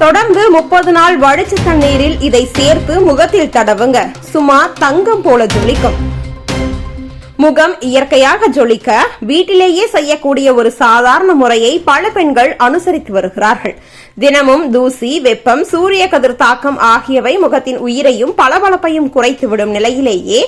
தொடர்ந்து முப்பது நாள் வடிச்ச தண்ணீரில் இதை சேர்த்து முகத்தில் தடவுங்க. சும்மா தங்கம் போல ஜொலிக்கும். முகம் இயற்கையாக ஜொலிக்க வீட்டிலேயே செய்யக்கூடிய ஒரு சாதாரண முறையை பல பெண்கள் அனுசரித்து வருகிறார்கள். தினமும் தூசி வெப்பம் சூரிய கதிர் தாக்கம் ஆகியவை முகத்தின் உயிரையும் பளபளப்பையும் குறைத்துவிடும் நிலையிலேயே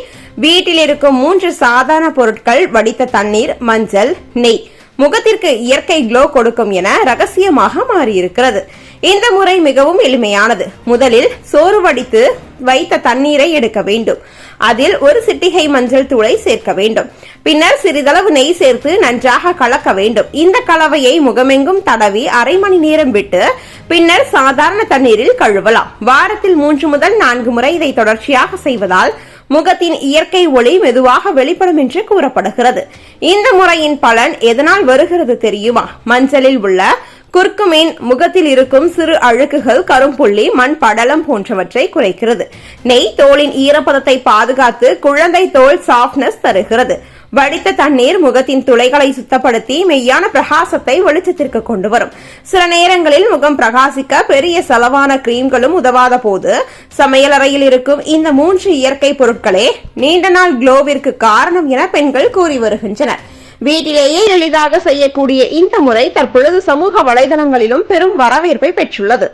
வீட்டில் இருக்கும் மூன்று சாதாரண பொருட்கள் வடித்த தண்ணீர் மஞ்சள் நெய் முகத்திற்கு இயற்கை க்ளோ கொடுக்கும் என ரகசியமாக மாறியிருக்கிறது. இந்த முறை மிகவும் எளிமையானது. முதலில் சோறு வடித்து வைத்த தண்ணீரை எடுக்க வேண்டும். அதில் ஒரு சிட்டிகை மஞ்சள் தூளை சேர்க்க வேண்டும். பின்னர் சிறிதளவு நெய் சேர்த்து நன்றாக கலக்க வேண்டும். இந்த கலவையை முகமெங்கும் தடவி அரை மணி நேரம் விட்டு பின்னர் சாதாரண தண்ணீரில் கழுவலாம். வாரத்தில் மூன்று முதல் நான்கு முறை இதை தொடர்ச்சியாக செய்வதால் முகத்தின் இயற்கை ஒளி மெதுவாக வெளிப்படும் என்று கூறப்படுகிறது. இந்த முறையின் பலன் எதனால் வருகிறது தெரியுமா? மஞ்சளில் உள்ள குர்குமின் முகத்தில் இருக்கும் சிறு அழுக்குகள் கரும்புள்ளி மண் படலம் போன்றவற்றை குறைக்கிறது. நெய் தோலின் ஈரப்பதத்தை பாதுகாத்து குழந்தை தோல் சாஃப்ட்னஸ் தருகிறது. வடித்த தண்ணீர் முகத்தின் துளைகளை சுத்தப்படுத்தி மெய்யான பிரகாசத்தை வெளிச்சத்திற்கு கொண்டு வரும். சில நேரங்களில் முகம் பிரகாசிக்க பெரிய செலவான கிரீம்களும் உதவாத போது சமையலறையில் இருக்கும் இந்த மூன்று இயற்கை பொருட்களே நீண்ட நாள் க்ளோவிற்கு காரணம் என பெண்கள் கூறி வருகின்றனர். வீட்டிலேயே எளிதாக செய்யக்கூடிய இந்த முறை தற்பொழுது சமூக வலைதளங்களிலும் பெரும் வரவேற்பை பெற்றுள்ளது.